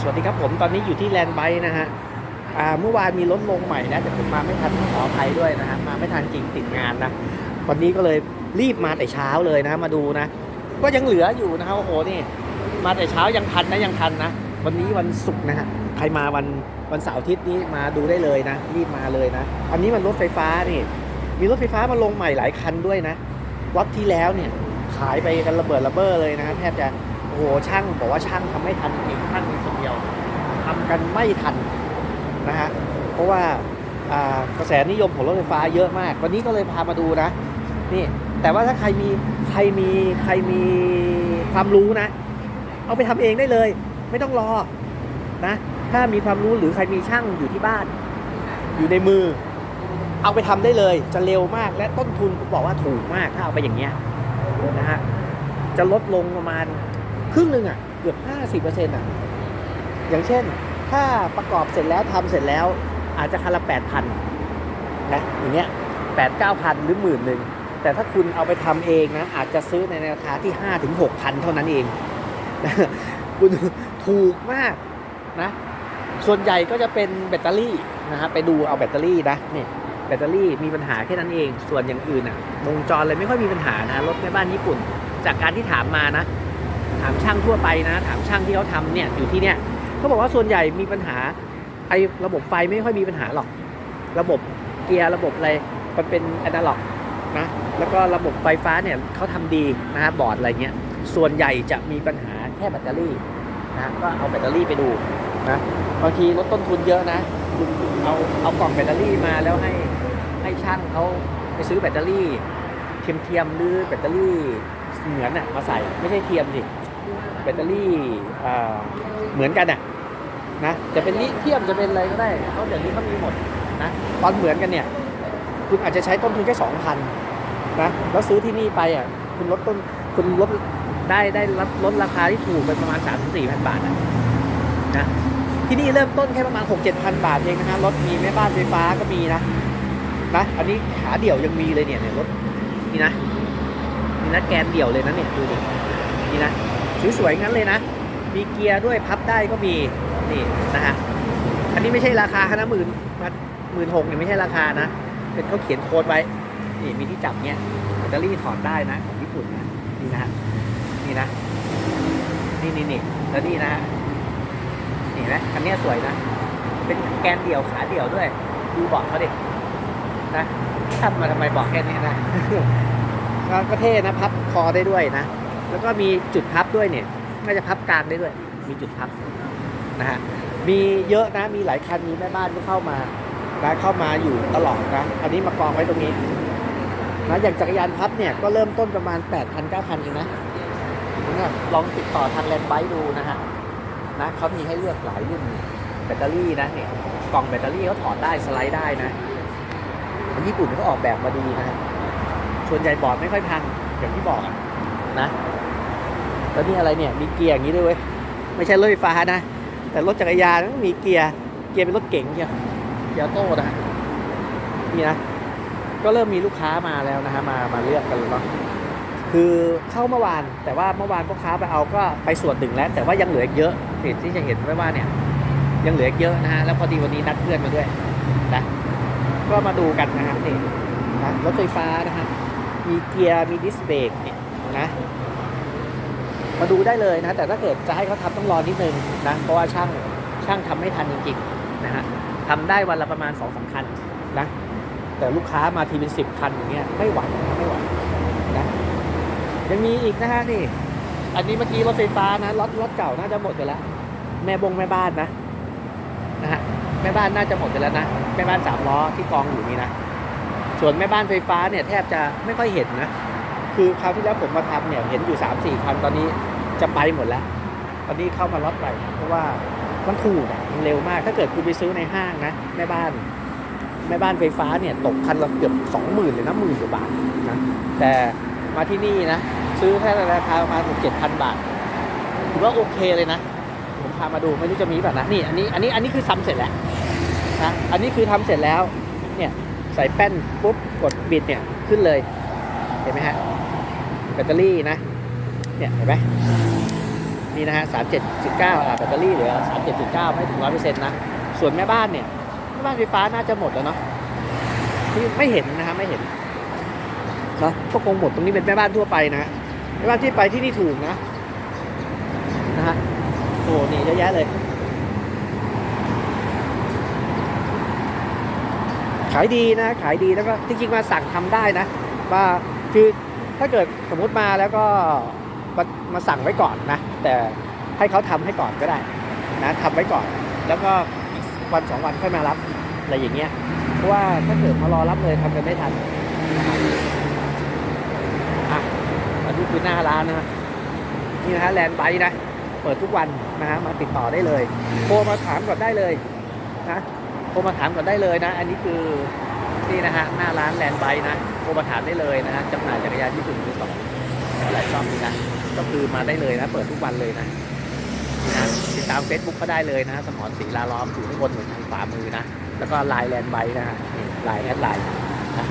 สวัสดีครับผมตอนนี้อยู่ที่แลนด์ไบนะฮะเมื่อวานมีรถลงใหม่นะแต่ผมมาไม่ทันขออภัยด้วยนะฮะมาไม่ทันจริงติดงานนะวันนี้ก็เลยรีบมาแต่เช้าเลยนะมาดูนะ ก็ยังเหลืออยู่นะฮะโอ้โหนี่มาแต่เช้ายังทันนะยังทันนะ วันนี้วันศุกร์นะฮะใครมาวันวันเสาร์อาทิตย์นี้มาดูได้เลยนะ รีบมาเลยนะ อันนี้มันรถไฟฟ้านี่มีรถไฟฟ้ามาลงใหม่หลายคันด้วยนะรถที่แล้วเนี่ยขายไปกันระเบิดระเบ้อเลยนะแทบจะ หช่างบอกว่าช่างทำไม่ทันจริงช่างมีคนเดียวทำกันไม่ทันนะฮะเพราะว่ากระแสนิยมของรถไฟฟ้าเยอะมาก วันนี้ก็เลยพามาดูนะนี่แต่ว่าถ้าใครมีใครมีใครมีความรู้นะ เอาไปทำเองได้เลย ไม่ต้องรอนะ ถ้ามีความรู้หรือใครมีช่างอยู่ที่บ้าน อยู่ในมือ เอาไปทำได้เลย จะเร็วมากและต้นทุนผมบอกว่าถูกมากถ้าเอาไปอย่างเงี้ยนะฮะจะลดลงประมาณ ครึ่งหนึ่งอะเกือบ 50%อะอย่างเช่น ถ้าประกอบเสร็จแล้วทำเสร็จแล้ว อาจจะคันละแปดพันนะอย่างเงี้ยแปดเก้าพันหรือหมื่นหนึ่งแต่ถ้าคุณเอาไปทำเองนะอาจจะซื้อในราคาที่ห้าถึงหกพันเท่านั้นเองนะคุณถูกมากนะส่วนใหญ่ก็จะเป็นแบตเตอรี่นะฮะไปดูเอาแบตเตอรี่นะนี่แบตเตอรี่มีปัญหาแค่นั้นเอง ส่วนอย่างอื่นอะวงจรเลยไม่ค่อยมีปัญหานะรถแม่บ้านญี่ปุ่น จากการที่ถามมานะ ถามช่างทั่วไปนะ ถามช่างที่เขาทำเนี่ยอยู่ที่เนี่ยเขาบอกว่าส่วนใหญ่มีปัญหาไอ้ระบบไฟไม่ค่อยมีปัญหาหรอก ระบบเกียร์ระบบอะไรมันเป็นอนาล็อกนะแล้วก็ระบบไฟฟ้าเนี่ยเขาทำดีนะฮะบอร์ดอะไรเงี้ยส่วนใหญ่จะมีปัญหาแค่แบตเตอรี่นะก็เอาแบตเตอรี่ไปดูนะบางทีลดต้นทุนเยอะนะคุณเอาเอากล่องแบตเตอรี่มาแล้วให้ให้ช่างเขาไปซื้อแบตเตอรี่เทียมเทียมๆหรือแบตเตอรี่เหมือนอะมาใส่ไม่ใช่เทียมสิ แบตเตอรี่เหมือนกันอะนะจะเป็นลิเทียมจะเป็นอะไรก็ได้เขาเดี๋ยวนี้เขามีหมดนะตอนเหมือนกันเนี่ย คุณอาจจะใช้ต้นทุนแค่สองพันนะแล้วซื้อที่นี่ไปอะคุณลดต้นคุณลดได้ได้ลดลดราคาที่ถูกไปประมาณ3ามสี่พันบาทอะนะที่นี่เริ่มต้นแค่ประมาณ 6 7 0 0 0บาทเองนะฮะรถมีแม่บ้านไฟฟ้าก็มีนะนะอันนี้ขาเดี่ยวยังมีเลยเนี่ยเนี่ยรถนี่นะนี่นะแกนเดี่ยวเลยนะเนี่ยดูดินี่นะ สวยๆงั้นเลยนะ มีเกียร์ด้วยพับได้ก็มีนี่นะฮะอันนี้ไม่ใช่ราคานะหมื่นมาหมื่นหกเนี่ยไม่ใช่ราคานะ เป็นเขาเขียนโค้ดไว้นี่มีที่จับเนี่ยแบตเตอรี่ถอดได้นะของญี่ปุ่นนะนี่นะนี่นะนี่นี่นี่แล้วนี่นะฮะนี่นไหมคันนี้สวยนะ เป็นแกนเดี่ยวขาเดี่ยวด้วยดูบาะเขาดินะทำมาทำไมบาะแค่นี้นะก็เท่นะพับคอได้ด้วยนะ แล้วก็มีจุดพับด้วยเนี่ยน่าจะพับกลางได้ด้วย มีจุดพับนะฮะมีเยอะนะมีหลายคันมีแม่บ้านที่เข้ามานะเข้ามาอยู่ตลอดนะอันนี้มากองไว้ตรงนี้นะอย่างจักรยานพับเนี่ยก็เริ่มต้นประมาณ 8 0 0 0 9,000เองนะเนี่ยลองติดต่อทางแลนด์ไบค์ดูนะฮะนะเขามีให้เลือกหลายรุ่นแบตเตอรี่นะเนี่ยกล่องแบตเตอรี่เขาถอดได้สไลด์ได้นะญี่ปุ่นเขาออกแบบมาดีนะฮะส่วนใหญ่บอร์ดไม่ค่อยพังอย่างที่บอกอะ นะแล้วนี่อะไรเนี่ยมีเกียร์อย่างนี้ด้วยเว้ยไม่ใช่รถไฟฟ้านะ แต่รถจักรยานมันมีเกียร์เกียร์เป็นรถเก๋งเนี่ยเกียร์ออโต้นะฮะนี่นะก็เริ่มมีลูกค้ามาแล้วนะฮะมามาเลือกกันเนาะคือเข้าเมื่อวาน แต่ว่าเมื่อวานพ่อค้าไปเอาก็ไปส่วนหนึ่งแล้ว แต่ว่ายังเหลืออีกเยอะเห็นที่จะเห็นไว้ว่าเนี่ย ยังเหลืออีกเยอะนะฮะแล้วพอดีวันนี้นัดเพื่อนมาด้วยนะก็มาดูกันนะฮะนี่นะรถไฟฟ้านะฮะมีเกียร์มีดิสเบรกเนี่ย นะ มาดูได้เลยนะ แต่ถ้าเกิดจะให้เขาทำต้องรอนิดนึงนะ เพราะว่าช่างช่างทำไม่ทันจริงๆนะฮะทำได้วันละประมาณ2องสาคันนะ แต่ลูกค้ามาทีเป็นสิบคันอย่างเงี้ยไม่ไหวนะไม่ไหวนะยังมีอีกนะฮะนี่ อันนี้เมื่อกี้รถไฟฟ้านะรถรถเก่าน่าจะหมดไปแล้วแม่บงแม่บ้านนะนะฮะแม่บ้านน่าจะหมดไปแล้วนะแม่บ้านสามล้อที่กองอยู่นี่นะส่วนแม่บ้านไฟฟ้าเนี่ยแทบจะไม่ค่อยเห็นนะ คือคราวที่แล้วผมมาทำเนี่ยเห็นอยู่3ามสี่คันตอนนี้จะไปหมดแล้ว ตอนนี้เข้ามาล็อตใหม่เพราะว่ามันถูกมันเร็วมาก ถ้าเกิดคุณไปซื้อในห้างนะแม่บ้านแม่บ้านไฟฟ้าเนี่ยตกคันละเกือบสองหมื่นเลยนะหมื่นกว่าบาทนะแต่มาที่นี่นะ ซื้อแค่ราคาประมาณหกเจ็ดพันบาทถือว่าโอเคเลยนะผมพามาดูไม่รู้จะมีแบบนะนี่อันนี้อันนี้อันนี้คือทำเสร็จแล้วนะอันนี้คือทำเสร็จแล้วเนี่ยใส่แป้นปุ๊บกดบิดเนี่ยขึ้นเลยเห็นไหมฮะ แบตเตอรี่นะ เนี่ยเห็นไหมนี่นะฮะสามเจ็ดจุดเก้าอ่าแบตเตอรี่เหลือสามเจ็ดจุดเก้าไม่ถึงร้อยเปอร์เซ็นต์นะ ส่วนแม่บ้านเนี่ย แม่บ้านไฟฟ้าน่าจะหมดแล้วเนาะที่ไม่เห็นนะฮะไม่เห็นเนาะก็คงหมดตรงนี้เป็นแม่บ้านทั่วไปนะฮะแม่บ้านที่ไปที่นี่ถูกนะนะฮะโอ้นี่เยอะแยะเลย ขายดีนะ ขายดีแล้วก็จริงๆมาสั่งทำได้นะว่าคือ ถ้าเกิดสมมุติมาแล้วก็มามาสั่งไว้ก่อนนะ แต่ให้เขาทำให้ก่อนก็ได้นะทำไว้ก่อน แล้วก็วันสองวันค่อยมารับอะไรอย่างเงี้ยเพราะว่าถ้าเกิดมารอรับเลยทำกันไม่ทันอะอันนี้คือหน้าร้านนะฮะนี่นะฮะแลนด์ไบนะเปิดทุกวันนะฮะมาติดต่อได้เลยโทรมาถามก่อนได้เลยนะโทรมาถามก่อนได้เลยนะ อันนี้คือ นี่นะฮะหน้าร้านแลนด์ไบนะโทรมาถามได้เลยนะฮะจำหน่ายจักรยานญี่ปุ่นมือสองหลายช่องนี่นะก็คือมาได้เลยนะ เปิดทุกวันเลยนะนี่นะติดตาม Facebook ก็ได้เลยนะสมรศรีลาล้อมอยู่ข้างบนเหมือนทางขวามือนะ แล้วก็ไลน์แลนด์ไบนะฮะไลน์แอดไลน์นะ